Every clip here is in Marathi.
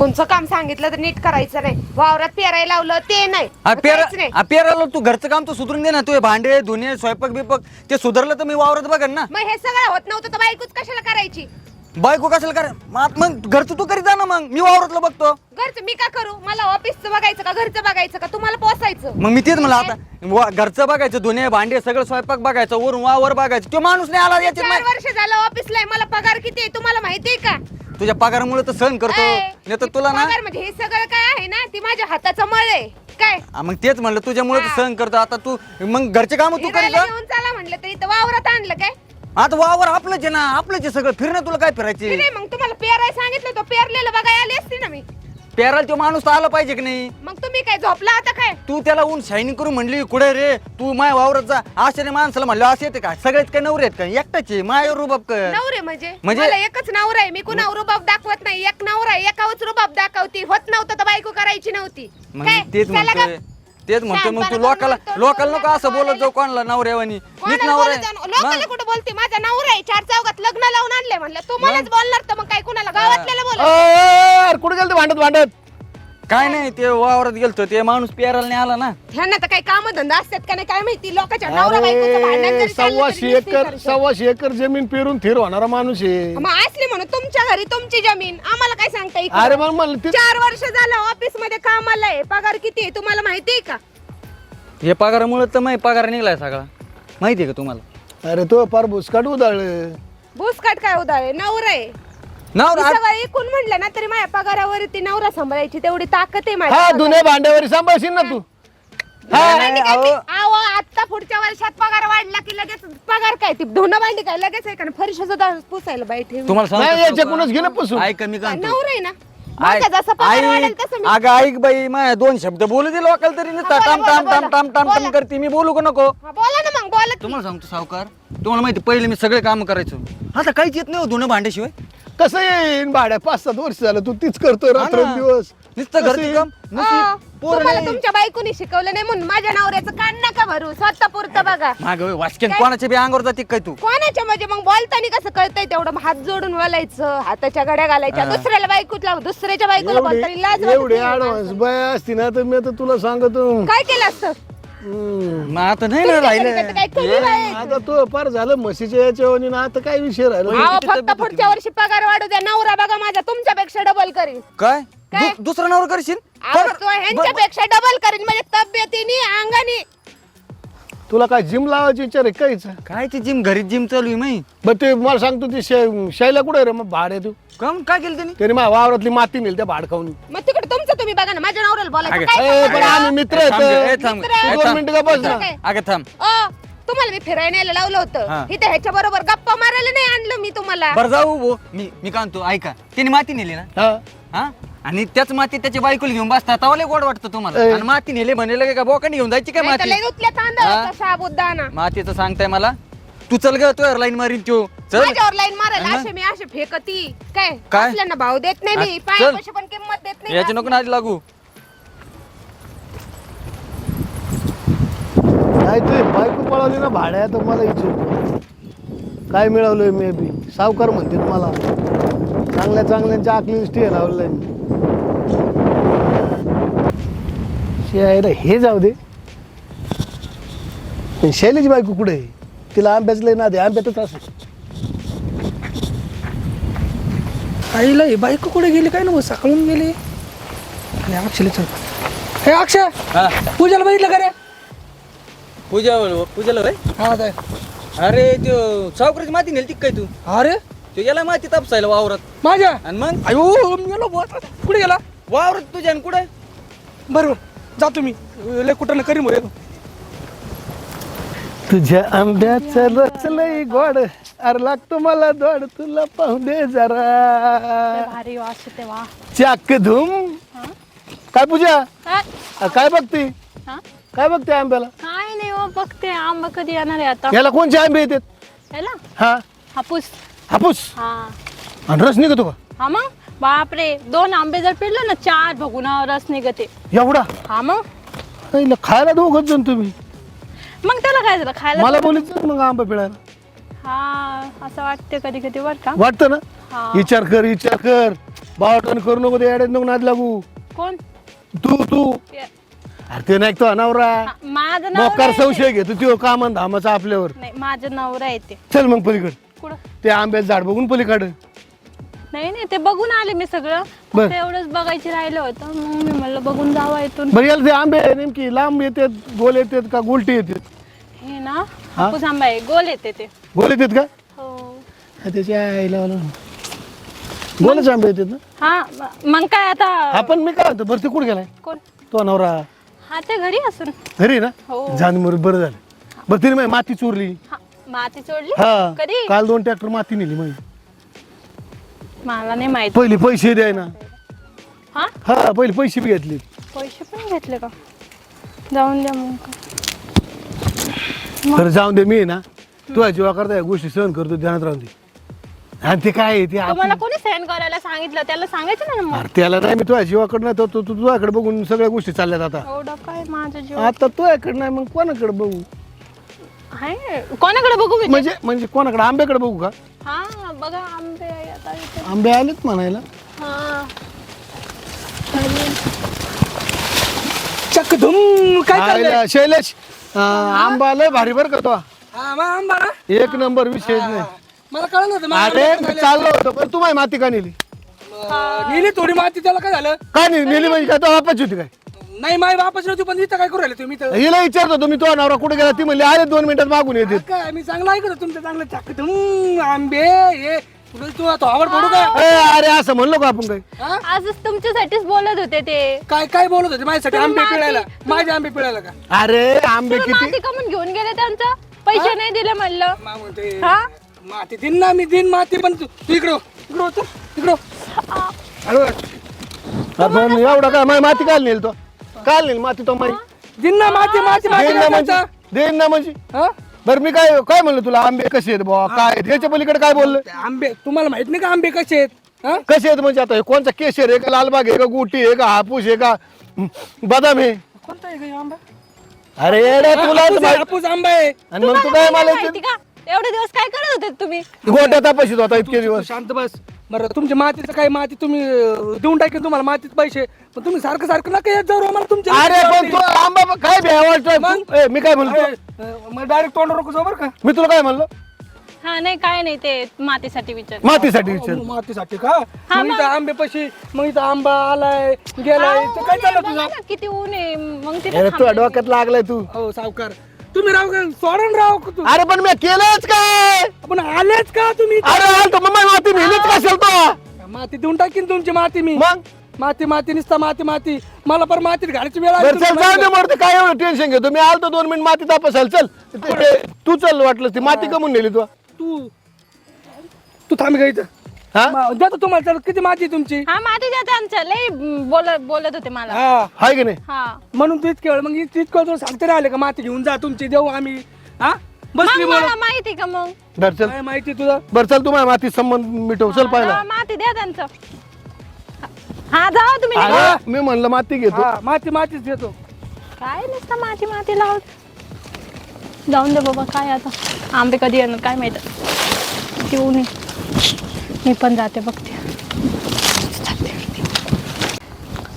कोणचं काम सांगितलं तर नीट करायचं नाही. वावरात पेरायला लावलं ते नाही. हा मग पेरा काहीच नाही. हा पेराला तू घरचं काम तू सुधरून दे ना तू हे भांडे धुणे स्वयंपाक बिपाक ते सुधारलं तर मी वावरत बघन ना. मग हे सगळं होत नव्हतं तर बायकोच कशाला करायची? बायको कशाला कर मग मग घरचं तू करीत जा ना मग. मी वावरतलं बघतो. घरचं मी का करू? मला ऑफिसचं बघायचं का घरचं बघायचं का? तुम्हाला पोसायचं. मग मी तेच म्हणलं आता वा- घरचं बघायचं धुणे भांडे सगळं स्वयंपाक बघायचं वरून वावर बघायचं. तो माणूस नाही आला याच्यात चार नाही वर्ष झालं ऑफिसला आहे मला पगार किती आहे तुम्हाला माहितीये का? तुझ्या पगारामुळे तर सहन करतो. नाही तर तुला ना पगार म्हणजे हे सगळं काय आहे ना? ती माझ्या हाताचं मळ आहे. काय? हा, मग तेच म्हणलं तुझ्यामुळे तर हा. सहन करतो. आता तू मग घरचे काम तू करीत फिरायला जा. घेऊन चला म्हणलं तर वावरात आणलं काय? आता वावर आपलंच आहे ना आपलंच आहे सगळं. फिरणं तुला काय फिरायचे? नाही मग तुम्हाला पेराय सांगितलं तो पेरलेलं बघायला आली असती ना मी. पेरायला तो माणूस तर आला पाहिजे की नाही? मग तुम्ही काय झोपला आता काय? तू त्याला ऊन शायनिंग करून म्हणली कुठे रे? तू माय वावरत जा. आश्चर्य माणसाला म्हणलं असं येते का? सगळेच काय नवरे आहेत का? एकटाचे? माय रुबाब कर. नवरे म्हणजे? म्हणजे- मला एकच नवरा आहे. मी कुणा रुबाब दाखवत नाही. एक नवरा आहे. एकावच रुबाब दाखवती. होत नव्हतं तर बायको करायची नव्हती. मग काय? तेच चला म्हणतोय. गप. तेच म्हणतोय मग तू शहाणपणा लोकाला लोकाला नको असं बोलत जाऊ कोणाला नवऱ्यावानी. नीट कोणाला नवरा बोलत जाऊ? लोकाला आहे. कुठं बोलते? माझा नवरा आहे चार चौकात लग्न लावून आणले म्हणलं. तू मलाच बोलणार तर मग काय कुणाला? गावातल्याला बोल अरे कुठे गेलं ते भांडत भांडत? काय नाही ते वावरात गेलतो ते माणूस पेरायला नाही आला ना. ह्यांना तर काही काम धंदा असतात का नाही काय माहिती? लोकांच्या नवरा बायकोचं भांडण अरे जरी चाललं तरी सव्वाशे एकर करतात. सव्वाशे एकर जमीन पेरून थिर होणारा माणूस आहे. मग असली म्हणून तुमच्या घरी तुमची जमीन आम्हाला काय सांगता येईल अरे मग म्हणलं ते चार वर्ष झालं ऑफिसमध्ये कामाला आहे. पगार किती आहे तुम्हाला माहिती आहे का? हे पगारामुळे तर माहिती पगार निघलाय सगळा. माहिती आहे का तुम्हाला? अरे तो फार भुसकाट उधाळ भूसकाट काय उदाळे नवरा आहे. मी नवरा सगळं एकूण म्हणलं ना तरी माझ्या पगारावरती नवरा सांभाळायची तेवढी ताकद आहे हा माझ्या दुने भांड्यावर सांभाळशील ना तू. अहो. मी- अहो, आता पुढच्या वर्षात पगार वाढला की लगेच पगार काय? ती धुणं भांडी काय? लगेच आहे का फरशी सुद्धा पुसायला बाई ठेवी. तुम्हाला नाही सांगतो याच्याकडूनच घे ना पुसून. ऐक मी काय म्हणतो. नवरा आहे ना. ऐक माझा जसा पगार वाढेल तसं मी अगं ऐक बाई माय दोन शब्द बोलू दे लोकांना तरी. नुसतं बोला, टाम बोला, टाम टाम बोला. टाम टाम टाम बोला. करते. मी बोलू का नको? हा, बोला ना मग बोला की. तुम्हाला सांगतो सावकार. तुम्हाला माहिती पहिले मी सगळे काम करायचो. आता काहीच येत नाही हो धुणं भांड्याशिवाय. कसं येईन भाड्या पाच सात वर्ष झालं तू तीच करतोय रात्र. दिवस नुसतं कसं घरचे येईन? काम अहो, नुसती पोरं तुम्हाला नाही. तुमच्या बायकोनी शिकवलं नाही म्हणून माझ्या नवऱ्याचं कान नका भरू स्वतः पुरतं बघा माग वाचकेन काय? कोणाच्या बी अंगावर जाते काय तू कोणाच्या म्हणजे मग बोलताना कसं कळतंय तेवढं हात जोडून बोलायचं हाताच्या घड्या घालायच्या हा. दुसऱ्याला बायकोला दुसऱ्याच्या बायकोला बोलताना लाज एवढे वाटत एवढे नाही ऍडव्हान्स माणसाला. बाय असती ना तर मी आता तुला सांगतो काय केलं असतं. मग आता नाही ना राहिलं? आता तो फार झालं म्हशीच्या याच्यावर ना आता काय विषय राहिला? फक्त पुढच्या वर्षी पगार वाढू द्या. नवरा बघा माझा तुमच्यापेक्षा डबल करीन. काय? काय? दु- दुसरा नवर करशील? अहो, तो ह्यांच्यापेक्षा डबल करीन. म्हणजे तब्येतीने अंगाने. तुला काय जिम लावायची विचार आहे काहीच? काय ती जिम? घरी जिम चालू आहे माही बर ते मला सांगतो ती शै- शैला कुठे रे? मग भाड आहे तू. काम काय केलं त्यांनी? त्याने माझ्या वावरातली माती नेली त्या भाड खाऊन. मग तिकडे तुमचं तुम्ही बघा ना माझ्या नवऱ्याला बोलायचं. अगं, ए? पण आम्ही मित्र आहेत. थांब गं, ए, थांब. ए, दोन थांब. मिनिटं का बस ना काय? अगं थांब. अ, तुम्हाला मी फिरायला न्यायला लावलं हा. होतं इथे ह्याच्या बरोबर गप्पा मारायला नाही आणलं मी तुम्हाला. बरं जाऊ भो मी मी काय म्हणतो ऐका. त्याने माती नेली ना? हा. हा? आणि त्याच माती त्याच्या बायकोला घेऊन बसता तवाले गोड वाटतं तुम्हाला. ए. आणि माती नेले म्हणले का बोकांनी घेऊन जायची काय माती? तांदळाचा मातीचं सांगताय मला? तू चल ग तू लाईन मारीन त्यो. चल. माझ्यावर लाईन मारायला असे मी असे फेकती. काय? काय? असल्यांना भाव देत नाही मी. हा, चल. पायापाशी पण किंमत देत नाही. याची नको नादी लागू. नाही तू बायको पळवली ना भाड्या तर मला काय मिळवलंय मी बी? सावकार म्हणते मला. चांगल्या चांगल्यांच्या आकली स्टे लावलंय मी. शियायला हे जाऊ दे. पण शैलीची बायको कुठे आहे? तिला आंब्याच लय ना दे आंब्यातच असू आईला ही बायको कुठे गेली? काय ना सकाळून गेली. आणि अक्षयला चल. हे अक्षय! हा. पूजाला बघितलं का रे? पूजा पूजाला भाई हा काय अरे त्यो सावकाराची माती नेली काय तू? अरे? तो गेला माती तापसायला वावरात. माझ्या? आणि मग? अयो गेलो बुवा. कुठे गेला? वावरात तुझ्या आणि कुठे? बरोबर. जातो मी लय कुठं करीम होईल तुझ्या आंब्याचं रस लय गोड. अरे लागतो मला दोड तुला पाहू दे जरा. भारी वास येते वा चाक धूम. काय पूजा? काय? अ, काय बघते? हा? काय बघते आंब्याला? काय नाही हो बघते. आंबा कधी येणार आहे आता? याला कोणचे आंबे येतात? याला? हा. हापूस. हापूस? हा. आणि रस निघतो का? हा मग? बापरे दोन आंबे जर पिळले ना चार बघून रस निघते. एवढा? हा मग. पहिलं खायला दोघच जण तुम्ही. मग त्याला काय झालं? खायला मला बोलायचं मग आंबा पिळायला. हा असं वाटते कधी कधी बर का. वाटतं ना? हा. विचार कर विचार कर. बावटण करू नको ते नको नाद लागू. कोण? तू तू. ते- अरे ते नाही तो नवरा हा, माझं नवरा मोकार आहे ते. संशय घेतो त्यो कामान धामाचा आपल्यावर. नाही माझं नवरा आहे ते चल मग पलीकड. कुठं? ते आंब्याचं झाड बघून पलीकड. नाही नाही ते बघून आले मी सगळं. बर. फक्त एवढंच बघायचे राहिलं होतं. मग मी म्हणलं बघून जावं इथून. बरं याला ते आंबे नेमकी. लांब येतात गोल येतात का गोलटी येतात? हे ना हापूस आंबा आहे. गोल येते ते. गोल येतात का? हो. हा, त्याच्या आईला. गोलच आंबे येतात ना? हा म- मग काय आता? आपण मी काय म्हणतो बरं ते कुठे गेलाय? कोण? तो नवरा. हा ते घरी असून. घरी ना? हो. जाण मर बरं झालं. बरं तिने माझी माती चोरली. हा, माती चोडली हा. कधी? काल दोन ट्रॅक्टर माती नेली माझी मला नाही माहीत. पहिले पैसे द्याय ना. हा? हा पहिले पैसे बी घेतले. पैसे पण घेतले का? जाऊन द्या मग. तर जाऊन दे मी आहे ना तुझ्या जीवा करता या गोष्टी सहन करतो ध्यानात राहून दे. आणि ते काय आहे ते तुम्हाला आपलं- कोणी सेंड करायला सांगितलं? त्याला सांगायचं ना मग. अरे त्याला नाही मी तुझ्या जीवाकडे नाही तो तू तू तुझ्याकडे बघून सगळ्या गोष्टी चालल्यात आता. एवढं काय माझं जीव आता तुझ्याकडे नाही मग कोणाकडे बघू? आहे. कोणाकडे बघू मी म्हणजे म्हणजे कोणाकडे? आंब्याकडे बघू का? हा बघा आंबे. आता इथे आंबे आलेत म्हणायला? हा. चक धुम काय चाललंय? आयला, शैलेश अं, आंबा लय भारी बरं का तो. हा मग आंबा? ना एक नंबर विशेष नाही. मला कळलं नव्हतं अरे चाललं होतं पण तू माझी माती का नेली? नेली थोडी माती त्याला काय झालं? का नाही नेली म्हणजे काय तो वापाची होती काय? नाही माय बापाची नव्हती पण इथं काय करू राहिले तुम्ही हिला विचारतो तुम्ही तो नवरा कुठे गेला? ती म्हणली आले दोन मिनिटात मागून येते. काय मी चांगलं ऐकत तुमचं चांगलं चक धुम आंबे हे. तुला तू तो आवड पडू का ए, अरे असं म्हणलो का आपण काय आजच तुमच्यासाठीच बोलत होते ते. काय काय बोलत होते माझ्यासाठी? आंबे माती- पिळायला. माझे आंबे पिळायला का? अरे आंबे तुम्ही किती? माती कमून घेऊन गेले त्यांचं? पैसे नाही दिले म्हणलं. मा म्हणते हा? माती दिन ना मी दिन माती पण तू तू इकडं हो, इकडं हो, इकडं हो. आपण एवढा काय माझी माती काल नेल तो. काल नेल माती तो माई. दिन ना माती माती माती देईन ना म्हणजे. देईन ना म्हणजे. हा? बरं मी काय काय म्हणलं तुला? आंबे कसे आहेत बुवा? काय आहेत? याच्या पलीकडे काय बोललं? ते आंबे तुम्हाला माहीत नाही का आंबे कसे आहेत? हा? कसे आहेत म्हणजे आता हे? कोणचा केशर आहे का? लालबाग आहे का? गुटी आहे का? हापूस आहे का? हं, बदाम आहे. कोणता आहे का हे आंबा? अरे येड्या तुला हापूस आहे, हापूस आंबा आहे. आणि मग तू काय मला माहिती का? एवढे दिवस काय करत होते तुम्ही? गोट्या तपाशीत होता इतके दिवस. शांत बस. बरं तुमच्या मातीचं काय माती तुम्ही अं, देऊन टाकेल तुम्हाला मातीत पैसे. पण तुम्ही सारखं सारखं नका येत जाऊ आम्हाला तुमच्या अरे पण तो आंबा पण काय वाटतोय? ए, मी काय म्हणलो? मग डायरेक्ट तोंड नको जाऊ बरं का? मी तुला काय म्हणलो? हा नाही काय नाही ते मातीसाठी विचार मातीसाठी विचार अहो, मातीसाठी का? मग इथं आंबे पशी मग इथं आंबा आलाय गेलाय इथं काय चाललं तुझं? ना, किती ऊन आहे. मग तिथे अरे तुझ्या डोक्यात लागलाय तू. हो सावकार तुम्ही राव का सोडून राव का तू? अरे पण मी केलंच काय? आपण आलेच का तुम्ही अरे आलतो मम्मा माती नेलीच कशाल तो? माती देऊन टाकीन तुमची माती मी. मग? माती माती निसता माती माती. मला पण मातीत घालायची वेळ आली बरं चल तुमची जाऊ दे माहिती मरते काय एवढं टेन्शन घेतो? मी आलतो दोन मिनिट माती तापसाल चल ते- ते- तू चल वाटलं ती माती कमून नेली तू? तू तू थांब का इथं. हा? मा- देतो तुम्हाला चल किती माती आहे तुमची? हा माती देते आमच्या लय बोलत बोलत होते मला. हा. हाय की नाही? हा. म्हणून तू इतके वेळ मग इतके वेळ सांगते राहिले का माती घेऊन जा तुमची देऊ आम्ही. हा? बसली मग मला माहिती का मग? बर चल. काय माहिती तुझं बर चल तुम्हाला माती संबंध मिटव. चल पाहिला हा, माती द्या त्यांचं. हा जाओ तुम्ही निघा. अरे मी म्हणलं माती घेतो. हा माती मातीच देतो काय नुसतं माती माती लावत? जाऊन दे बाबा काय आता? आंबे कधी येणार काय माहीत? ऊन आहे मी पण जाते बघते.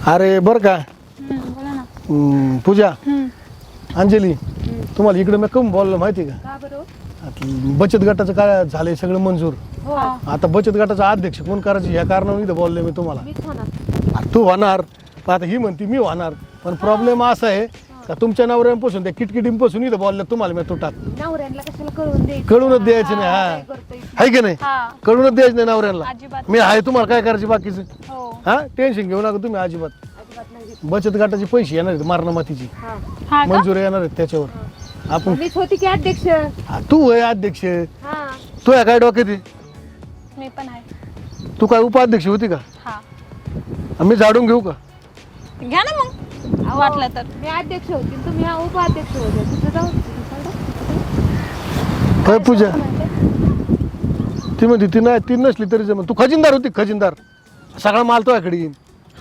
अरे बर का. हम्म, बोला ना. हम्म, पूजा. हम्म. अंजली. तुम्हाला इकडे मी कम बोललो माहिती का? का बरं? आता बचत गटाचं काय झालंय सगळं मंजूर? हो. आता बचत गटाचा अध्यक्ष कोण करायचं या कारणाने इथं बोलले मी तुम्हाला. मीच होणार अरे तू होणार पण आता ही म्हणती मी होणार. पण प्रॉब्लेम असा आहे का तुमच्या नवऱ्यांपासून त्या किटकिटींपासून इथं बोलले तुम्हाला मी तुटात. नवऱ्यांना कशाला कळून द्यायचं? कळूनच द्यायचं नाही हा करतोय. आहे की नाही? हा. कळूनच द्यायचं नाही नवऱ्यांना. अजिबात मी आहे तुम्हाला काय करायचं बाकीचं? हो. हा टेन्शन घेऊ नका तुम्ही अजिबात. नाही. बचत गटाचे पैसे येणार आहेत मारणमातीची हा. हा का? मंजूर येणार आहेत त्याच्यावर. आपण मीच होती की अध्यक्ष. हा, तू आहे अध्यक्ष. हा. तू आहे काय डोक्यात आहे? मी पण आहे. तू काय उपाध्यक्ष होती का? हा. मी झाडून घेऊ का? घ्या ना मग. वाटलं तर. मी अध्यक्ष होती. आणि तुम्ही हा उपाध्यक्ष होते. तिथं जाऊ काय पूजा? ती म्हणते ती नाही ती नसली तरी जमत तू खजिनदार होती खजिनदार. सगळा माल तो याकडे येईन.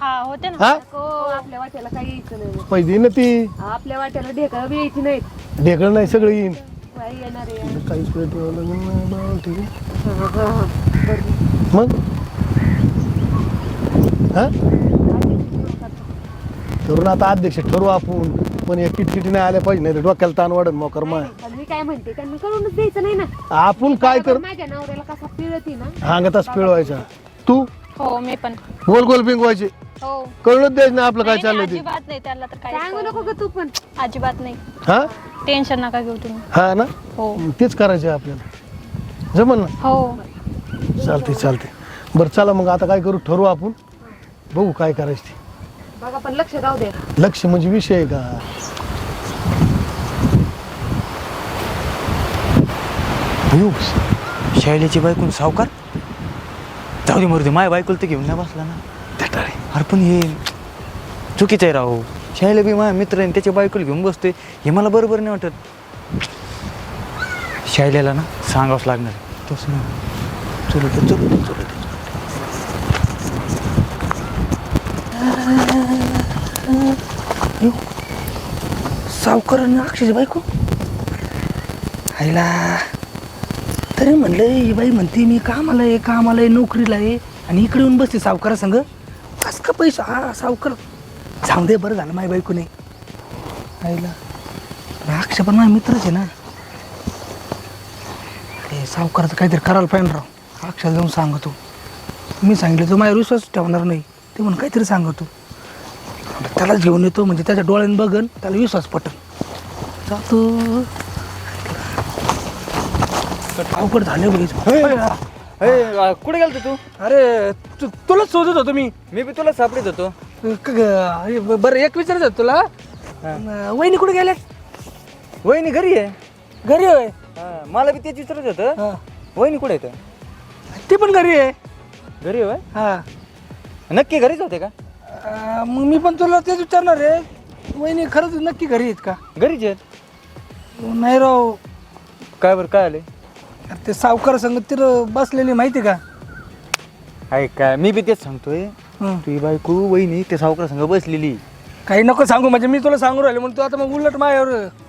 हा होते ना. हा? हो आपल्या वाट्याला काही यायचं नाही. ना ती? आपल्या वाट्याला ढेकळं बी यायची नाहीत. ढेकळ नाही सगळं येईन. काही येणार आहे. काहीच वेळ ठेवावं लागेल नाही, ठीक आहे. हा, हा, हा. बरं. मग? हा? तरुण आता अध्यक्ष ठरवू आपण. पण या किटकिटी नाही आल्या पाहिजे नाही तर डोक्याला ताण वाढन मोकर माय. पण मी काय म्हणते त्यांना करूनच द्यायचं नाही ना. आपण काय कर माझ्या नवऱ्याला कसा पिळती ना. हांगताच पिळवायचा. तू? हो मी पण. गोल गोल पिंकवायचे हो. कळूनच द्यायचं नाही आपलं काय नाही, चाललंय नाही, ते. अजिबात नाही त्याला तर सांगू काय नको का तू पण? अजिबात नाही. हा? टेन्शन नका घेऊ तुम्ही. हा ना? हो. मग तेच करायचं आहे आपल्याला. जमल ना? हो. चालते चालते बरं चला मग आता काय करू? ठरवू आपण. बघू काय करायचं ते. बघा पण लक्ष राहू दे. लक्ष म्हणजे विषय आहे का? शाळेची बायकून सावकार? जाऊ दे मरू दे. माझ्या बायकोला तर घेऊन नाही बसला ना. देटाळे. अरे पण हे चुकीचं आहे राहू शाळेला बी माझ्या मित्र आहे आणि त्याच्या बायकोला घेऊन बसतोय. हे मला बरोबर नाही वाटत. शाळेला ना सांगावंच लागणार तसं ना चल चल चल सावकारांना अक्षयची बायको. आईला तरी म्हणलं ही बाई म्हणते मी कामाला आहे कामाला आहे नोकरीला आहे आणि इकडे येऊन बसते सावकारा संग कस का पैसा हा सावकार. जाऊ दे बरं झालं माझ्या बायको नाही आईला. अरे अक्षय पण माझा मित्रच आहे ना. अरे सावकाराचं काहीतरी करायला पाहिजे राव. अक्षयला जाऊन सांगतो. मी सांगितलं तो माझ्यावर विश्वास ठेवणार नाही. ते म्हणून काहीतरी सांगतो. त्यालाच घेऊन येतो म्हणजे त्याच्या डोळ्यानं बघन त्याला विश्वास पटन. जातो. अवघड झाले ए, कुठे गेलतो तू? अरे तु तुलाच शोधत होतो मी. मी बी तुला सापडीत होतो. क- ग- अरे ब- बरं एक विचारत होतो तुला. अं, वहिनी कुठे गेल्या? वहिनी घरी आहे. घरी होय? हा, मला बी तेच विचारत होतं. हा. वहिनी कुठे येतं ती पण घरी आहे. घरी होय? हा. नक्की घरीच होते का? अं, मग मी पण तुला तेच विचारणार आहे. वहिनी खरंच नक्की घरी आहेत का? घरीच आहेत. नाही राव. काय बरं काय आले अरे ते सावकार संग तिर बसलेली माहिती का? आहे काय? मी बी तेच सांगतोय. हं. तुझी बायको वहिनी ते सावकार संग बसलेली. काही नको सांगू म्हणजे मी तुला सांगू राहिले म्हणून तू आता मग उलट माझ्यावर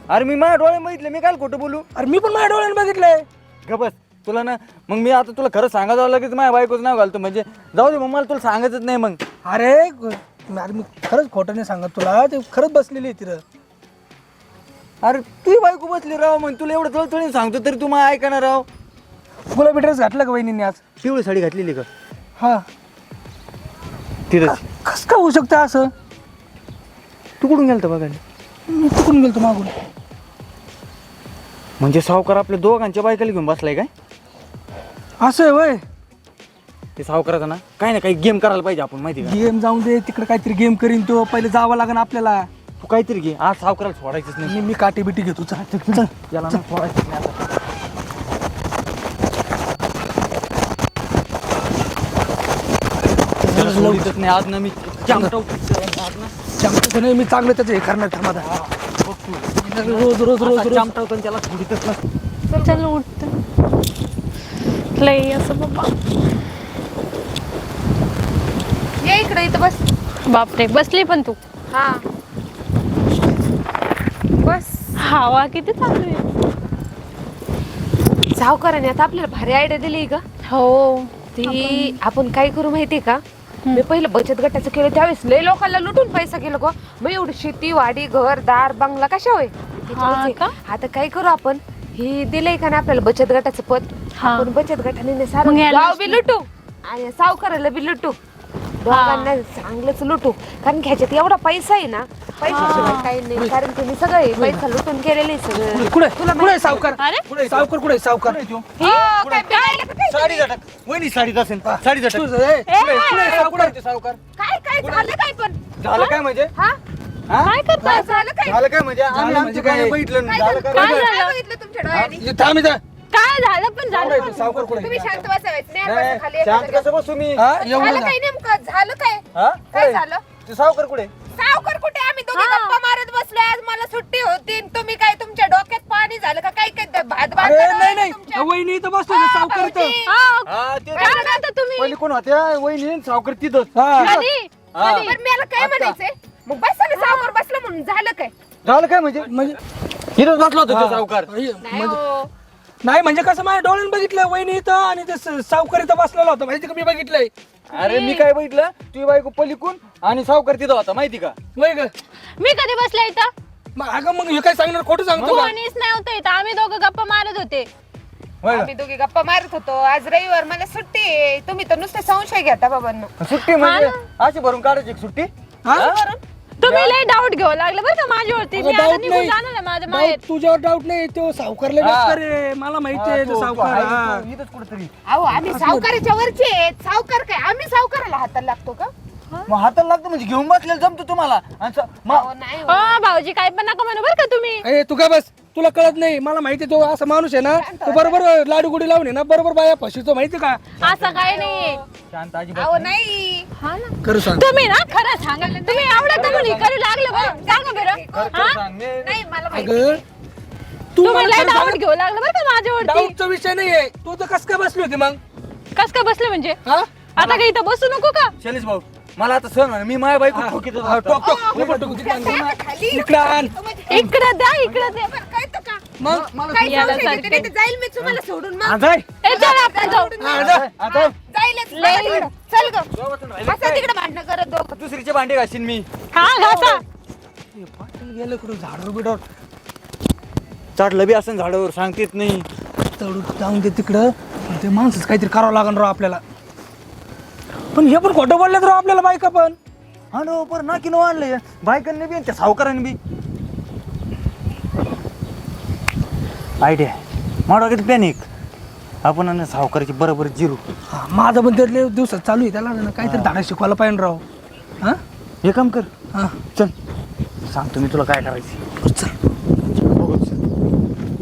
अरे मी माझ्या डोळे माहितले मी काय खोटं बोलू. अरे मी पण माझ्या डोळ्याने बघितलंय. का बस तुला ना मग मी आता तुला खरं सांगा जावं लगेच माझ्या बायकोच नाव घालतो म्हणजे जाऊ दे मग मला तुला सांगायचंच नाही मग. अरे ग- अरे मी खरंच खोटं नाही सांगत तुला ते खरंच बसलेली आहे तिथं. अरे तुझी बायको बसली राव मग तुला एवढं थोडं सांगतो तरी तू मला ऐका ना राव. गुलाबी ड्रेस घातला का वहिनीने आज? पिवळी साडी घातलेली का? हा. तिथंच. कस का होऊ शकतं असं? तू कुठून गेलता बघायला? मी चुकून गेलो मागून. म्हणजे सावकार आपल्या दोघांच्या बायकाला घेऊन बसलाय काय? असं आहे वय. ते सावकाराचा ना काय ना काही गेम करायला पाहिजे आपण माहिती का? गेम जाऊन दे तिकडे काहीतरी गेम करीन तो पहिले जावं लागेल आपल्याला. तू काहीतरी घे. आज सावकाराला सोडायचंच नाही. मी मी काठी बिटी घेतो. चल चल, चल. याला ना सोडायचंच नाही आता. त्याला सोडीतच नाही. आज ना मी चमचं नाही मी चांगलं त्याचं हे करणार थांबा रोज रोज रोज रोज. चामटावतो त्याला सोडीतच नसतं चल उठत. लई असं बाबा. ये इकडे इथं बस. बापरे बसली पण तू. हा बस हवा किती चालू आहे सावकाराने आता आपल्याला भारी आयडिया दिली का हो. ती आपण काय करू माहितीये का? मी पहिलं बचत गटाचं केलं त्यावेळेस लय लोकांना लुटून पैसा गेलो गो. मग एवढी शेती वाडी घर दार बंगला कशा होय? हा का? आता काय करू आपण? ही दिलंय का ना आपल्याला बचत गटाचं पद? हा. आपण बचत गटाने ना मग सारं याला गाव बी लुटू आणि सावकाराला बी लुटू. दोघांना चांगलंच लुटू. कारण की ह्याच्यात एवढा पैसा आहे ना पैशाशिवाय काही नाही. कारण की मी सगळे पैसा लुटून केलेले आहे कुठे? तुला कुठे सावकार? अरे? कुठे सावकार? कुठे सावकार? सगळं हो? साडी झटक. वहिनी साडीत असेल साडी झटक. कुठे सावकार? सावकार? काय काय झालं काय पण? झालं काय म्हणजे? काय करताय? झालं काय झालं काय? म्हणजे आम्ही म्हणजे काय? बघितलं झालं काय काय? काय झालं? बघितलं तुमच्या डोळ्यांनी? थांब. काय झालं पण झालं पण. सावकार तुम्ही शांत नाही कसं बसू मी हा झालं एवढं काय नेमकं? झालं काय? हा? काय? झालं? ते सावकार कुठे? सावकर कुठे? आम्ही दोघे हा. गप्पा मारत बसलोय. आज मला सुट्टी होती. आणि तुम्ही काय तुमच्या डोक्यात पाणी झालं का? काय काय ते भात भात अरे नाही नाही? वहिनी इथं बसतो हा, सावकार. हा, हा ते काय तुम्ही? पहिले कोण होत्या? वहिनी आणि सावकार तिथंच. हा. कधी? हा. कधी? बरं मला काय म्हणायचंय? मग बसा ना सावकर बसलं म्हणून झालं काय? झालं काय म्हणजे म्हणजे इथंच बसला होता तो हा. सावकार. नाही म्हणजे- हो. नाही म्हणजे कसं माझ्या डोळ्याने बघितलं वहिनी इथं आणि ते स- सावकार इथं बसलेला होता. माहिती का मी बघितलंय? अरे मी काय बघितलं? तुझी बायको पलिकून आणि सावकार तिथं होता माहिती का? वय ग. मी कधी बसले इथं? मग अगं मग हे काय सांगणार? खोटं सांगतो का? कोणीच नाही होतं इथं. आम्ही दोघं गप्पा मारत होते. होय का? आम्ही दोघी गप्पा मारत होतो. आज रविवार मला सुट्टी आहे. तुम्ही तर नुसते संशय घेता बाबांना. सुट्टी म्हणजे अशी भरून काढायची एक सुट्टी? तुम्ही लय डाऊट घेऊ लागले बरं का माझ्यावरती. मी आता निघून नाही. जाणार आहे माझ्या माहेर डाऊट तुझ्यावर डाऊट नाही तो सावकारला हा. मला माहिती आहे तो सावकार हा. इथंच कुठेतरी. अहो आम्ही सावकाराच्या वरचे आहेत. सावकार काय? आम्ही सावकाराला हाताला लागतो का? मग हाताला लागतं म्हणजे घेऊन बसलेलं जमतो तुम्हाला. आणि स- मग अहो नाही हो. हो भाऊजी काय पण नका म्हणू बरं का तुम्ही. तू काय बस? तुला कळत नाही मला माहिती तो असा माणूस आहे ना तो बरोबर लाडू गुडी लावून आहे ना बरोबर बाया फशीतो माहिती का? असं काय नाहीये शांत अजिबात अहो नाही. हा ना. खरं सांग. तुम्ही ना खरं सांगा. तुम्ही एवढं तर म्हणे करू लागलं बरं. सांगा बरं. खरं हा? खरं सांग. मी- नाही. मला माहिती. अगं तू तुम्ही मला लय खरं डाऊट सांग. घेऊ लागलं बरं का माझ्यावरती? डाऊटचा विषय नाहीये. तू तर कस काय बसली होती मग? कस काय बसले म्हणजे? हा? आता काही इथं बसू नको का? शैलेश भाऊ मला आता सण. मी माझ्या बायको ठोकीत हा, टोक टोक. इकडं आण. इकडं द्या इकडं द्या. मग काय याला. नाही तर जाईल मी तुम्हाला सोडून मग. ए, चल आपण जाऊ हा. आता जाईलच. तिकडं. चल ग. बसा तिकडे भांडणं करत दोघं दुसरीचे भांडे घासीन मी. हा घासा हे पाटील गेलं कुठं? झाडावर बिडावर. चढलं बी असं झाडावर सांगतेत नाही. चढू जाऊन दे तिकडं. पण ते माणसंच काहीतरी करावं लागणार राव आपल्याला. पण हे पण खोटं बोलल्यात राव आपल्याला बायका पण. हा नो पर ना की नो आणलंय बायकांनी बी आणि त्या सावकारांनी बी. आयडिया माडवा किती पॅनिक आपण आणि सावकाराची बरोबर जिरू. हा, माझं पण त्यातले दिवसात चालू आहे त्याला. ना काहीतरी धाडा शिकवायला पाहिजे राव. हा? हे काम कर. हा. चल. सांगतो मी तुला काय करायचं. चल.